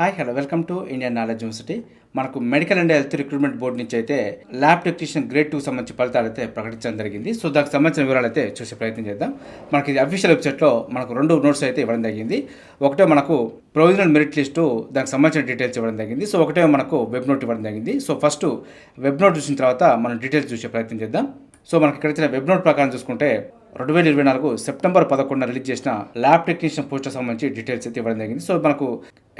Hi hello welcome to Indian Knowledge University మనకు medical and health recruitment board నుంచి అయితే lab technician grade two సంబంధించి ఫలితాలు అయితే ప్రకటించడం జరిగింది. సో దానికి సంబంధించిన వివరాలు అయితే చూసే ప్రయత్నం చేద్దాం. మనకి ఇది అఫీషియల్ వెబ్సైట్లో మనకు రెండు నోట్స్ అయితే ఇవ్వడం జరిగింది. ఒకటే మనకు ప్రొవిజనల్ మెరిట్ లిస్టు దానికి సంబంధించిన డీటెయిల్స్ ఇవ్వడం జరిగింది. సో ఒకటే మనకు వెబ్ నోట్ ఇవ్వడం జరిగింది. సో ఫస్ట్ వెబ్ నోట్ చూసిన తర్వాత మనం డీటెయిల్స్ చూసే ప్రయత్నం చేద్దాం. సో మనకి ఇక్కడ ఇచ్చిన వెబ్ నోట్ ప్రకారం చూసుకుంటే రెండు వేల ఇరవై నాలుగు సెప్టెంబర్ పదకొండున రిలీజ్ చేసిన ల్యాబ్ టెక్నీషియన్ పోస్ట్ సంబంధించి డీటెయిల్స్ అయితే ఇవ్వడం జరిగింది. సో మనకు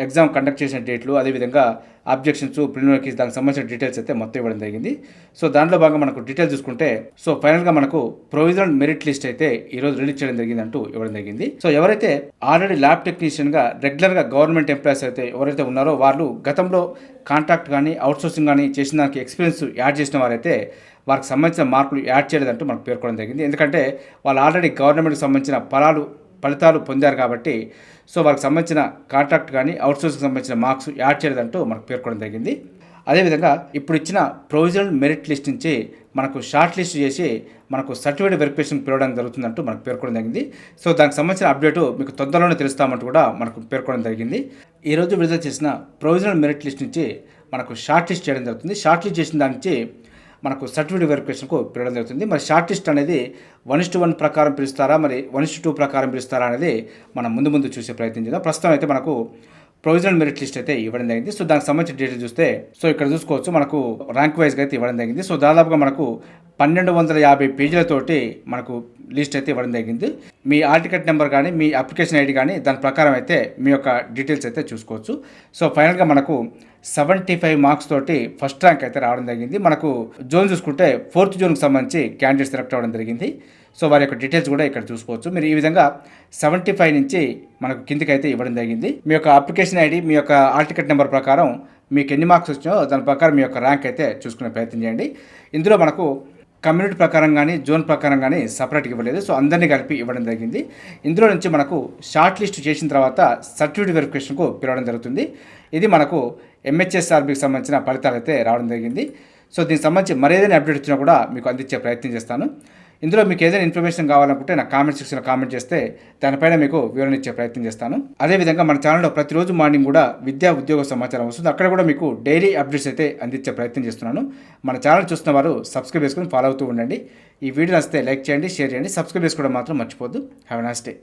ఎగ్జామ్ కండక్ట్ చేసిన డేట్లు అదేవిధంగా అబ్జెక్షన్స్ ప్రిలిమినరీస్ దానికి సంబంధించిన డీటెయిల్స్ అయితే మొత్తం ఇవ్వడం జరిగింది. సో దాంట్లో భాగంగా మనకు డీటెయిల్స్ చూసుకుంటే సో ఫైనల్గా మనకు ప్రొవిజనల్ మెరిట్ లిస్ట్ అయితే ఈ రోజు రిలీజ్ చేయడం జరిగింది అంటూ ఇవ్వడం జరిగింది. సో ఎవరైతే ఆల్రెడీ ల్యాబ్ టెక్నీషియన్గా రెగ్యులర్గా గవర్నమెంట్ ఎంప్లాయీస్ అయితే ఎవరైతే ఉన్నారో వాళ్ళు గతంలో కాంట్రాక్ట్ కానీ అవుట్సోర్సింగ్ కానీ చేసిన దానికి ఎక్స్పీరియన్స్ యాడ్ చేసిన వారైతే వారికి సంబంధించిన మార్కులు యాడ్ చేయలేదంటూ మనకు పేర్కొనడం జరిగింది. ఎందుకంటే వాళ్ళు ఆల్రెడీ గవర్నమెంట్కి సంబంధించిన ఫలాలు ఫలితాలు పొందారు కాబట్టి సో వారికి సంబంధించిన కాంట్రాక్ట్ కానీ అవుట్సోర్సింగ్ సంబంధించిన మార్క్స్ యాడ్ చేయలేదంటూ మనకు పేర్కొనడం జరిగింది. అదేవిధంగా ఇప్పుడు ఇచ్చిన ప్రొవిజనల్ మెరిట్ లిస్ట్ నుంచి మనకు షార్ట్ లిస్ట్ చేసి మనకు సర్టిఫికేట్ వెరిఫికేషన్ పిలవడం జరుగుతుందంటూ మనకు పేర్కొనడం జరిగింది. సో దానికి సంబంధించిన అప్డేటు మీకు తొందరలోనే తెలుస్తామంటూ కూడా మనకు పేర్కొనడం జరిగింది. ఈరోజు విడుదల చేసిన ప్రొవిజనల్ మెరిట్ లిస్ట్ నుంచి మనకు షార్ట్ లిస్ట్ చేయడం జరుగుతుంది. షార్ట్ లిస్ట్ చేసిన దాని నుంచి మనకు సర్టిఫికేట్ వెరిఫికేషన్కు పిలవడం జరుగుతుంది. మరి షార్ట్ లిస్ట్ అనేది వన్ ఇస్ వన్ ప్రకారం పిలుస్తారా? మరి వన్ ఇస్ టూ ప్రకారం పిలుస్తారా అనేది మనం ముందు ముందు చూసే ప్రయత్నం చేద్దాం. ప్రస్తుతం అయితే మనకు ప్రొవిజనల్ మెరిట్ లిస్ట్ అయితే ఇవ్వడం జరిగింది. సో దానికి సంబంధించిన డీటెయిల్స్ చూస్తే సో ఇక్కడ చూసుకోవచ్చు మనకు ర్యాంక్ వైజ్గా అయితే ఇవ్వడం జరిగింది. సో దాదాపుగా మనకు పన్నెండు వందల యాభై పేజీలతోటి మనకు లిస్ట్ అయితే ఇవ్వడం జరిగింది. మీ ఆర్టికెట్ నెంబర్ కానీ మీ అప్లికేషన్ ఐడి కానీ దాని ప్రకారం అయితే మీ యొక్క డీటెయిల్స్ అయితే చూసుకోవచ్చు. సో ఫైనల్గా మనకు సెవెంటీ ఫైవ్ మార్క్స్ తోటి ఫస్ట్ ర్యాంక్ అయితే రావడం జరిగింది. మనకు జోన్ చూసుకుంటే ఫోర్త్ జోన్కి సంబంధించి క్యాండిడేట్ సెలెక్ట్ అవ్వడం జరిగింది. సో వారి యొక్క డీటెయిల్స్ కూడా ఇక్కడ చూసుకోవచ్చు. మీరు ఈ విధంగా సెవెంటీ ఫైవ్ నుంచి మనకు కిందికి అయితే ఇవ్వడం జరిగింది. మీ యొక్క అప్లికేషన్ ఐడి మీ యొక్క ఆల్ టికెట్ నెంబర్ ప్రకారం మీకు ఎన్ని మార్క్స్ వచ్చినాయో దాని ప్రకారం మీ యొక్క ర్యాంక్ అయితే చూసుకునే ప్రయత్నం చేయండి. ఇందులో మనకు కమ్యూనిటీ ప్రకారం కానీ జోన్ ప్రకారం కానీ సపరేట్గా ఇవ్వలేదు. సో అందరినీ కలిపి ఇవ్వడం జరిగింది. ఇందులో నుంచి మనకు షార్ట్ లిస్ట్ చేసిన తర్వాత సర్టిఫికేట్ వెరిఫికేషన్కు పిలవడం జరుగుతుంది. ఇది మనకు ఎంహెచ్ఎస్ఆర్బికి సంబంధించిన ఫలితాలు అయితే రావడం జరిగింది. సో దీనికి సంబంధించి మరేదైనా అప్డేట్ వచ్చినా కూడా మీకు అందించే ప్రయత్నం చేస్తాను. ఇందులో మీకు ఏదైనా ఇన్ఫర్మేషన్ కావాలనుకుంటే నా కామెంట్ సెక్షన్లో కామెంట్ చేస్తే దానిపైన మీకు వివరణ ఇచ్చే ప్రయత్నం చేస్తాను. అదేవిధంగా మన ఛానల్లో ప్రతిరోజు మార్నింగ్ కూడా విద్యా ఉద్యోగ సమాచారం వస్తుంది. అక్కడ కూడా మీకు డైలీ అప్డేట్స్ అయితే అందించే ప్రయత్నం చేస్తున్నాను. మన ఛానల్ చూస్తున్న వారు సబ్స్క్రైబ్ చేసుకుని ఫాలో అవుతూ ఉండండి. ఈ వీడియో నచ్చితే లైక్ చేయండి షేర్ చేయండి. సబ్స్క్రైబ్ చేసుకోవడం మాత్రం మర్చిపోద్దు హ్యావ్ నాస్ డే